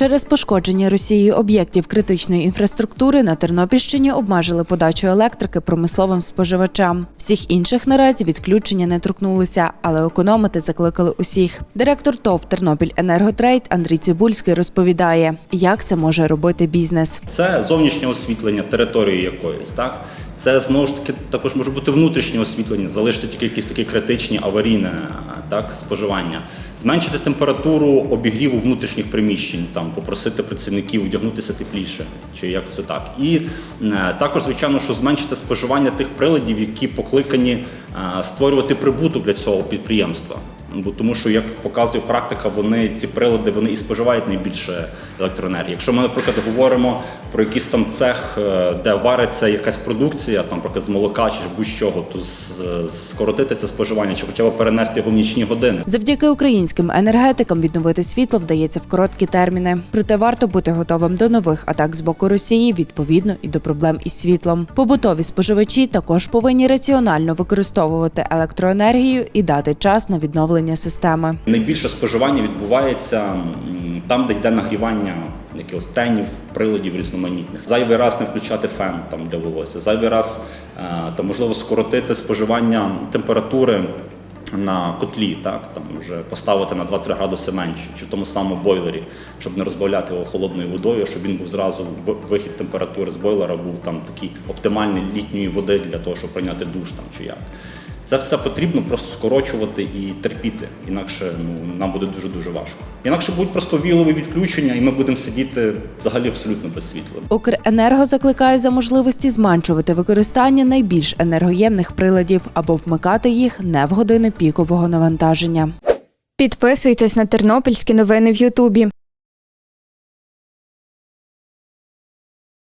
Через пошкодження Росією об'єктів критичної інфраструктури на Тернопільщині обмежили подачу електрики промисловим споживачам. Всіх інших наразі відключення не торкнулися, але економити закликали усіх. Директор ТОВ Тернопіль Енерготрейд Андрій Цибульський розповідає, як це може робити бізнес. Це зовнішнє освітлення території якоїсь, так це знову ж таки також може бути внутрішнє освітлення, залишити тільки якісь такі критичні аварійне так споживання, зменшити температуру обігріву внутрішніх приміщень, там попросити працівників вдягнутися тепліше чи якось отак. І е, також, звичайно, що зменшити споживання тих приладів, які покликані е, створювати прибуток для цього підприємства. Бо тому, що як показує практика, вони ці прилади вони і споживають найбільше електроенергії. Якщо ми, наприклад, говоримо про якийсь там цех, е, де вариться якась продукція, там, наприклад, з молока чи будь-чого, то е, скоротити це споживання чи хоча б перенести його в нічні години. Завдяки українським енергетикам відновити світло вдається в короткі терміни. Проте варто бути готовим до нових атак з боку Росії, відповідно і до проблем із світлом. Побутові споживачі також повинні раціонально використовувати електроенергію і дати час на відновлення системи. Найбільше споживання відбувається там, де йде нагрівання якихось тенів, приладів різноманітних. Зайвий раз не включати фен там для волосся, зайвий раз е, там можливо скоротити споживання температури. На котлі, так там вже поставити на 2-3 градуси менше, чи в тому самому бойлері, щоб не розбавляти його холодною водою, щоб він був зразу вихід температури з бойлера був там такий оптимальний літньої води для того, щоб прийняти душ там чи як. Це все потрібно просто скорочувати і терпіти, інакше ну нам буде дуже дуже важко. Інакше будуть просто вілові відключення, і ми будемо сидіти взагалі абсолютно без світла. Укренерго закликає за можливості зменшувати використання найбільш енергоємних приладів або вмикати їх не в години пікового навантаження. Підписуйтесь на тернопільські новини в Ютубі.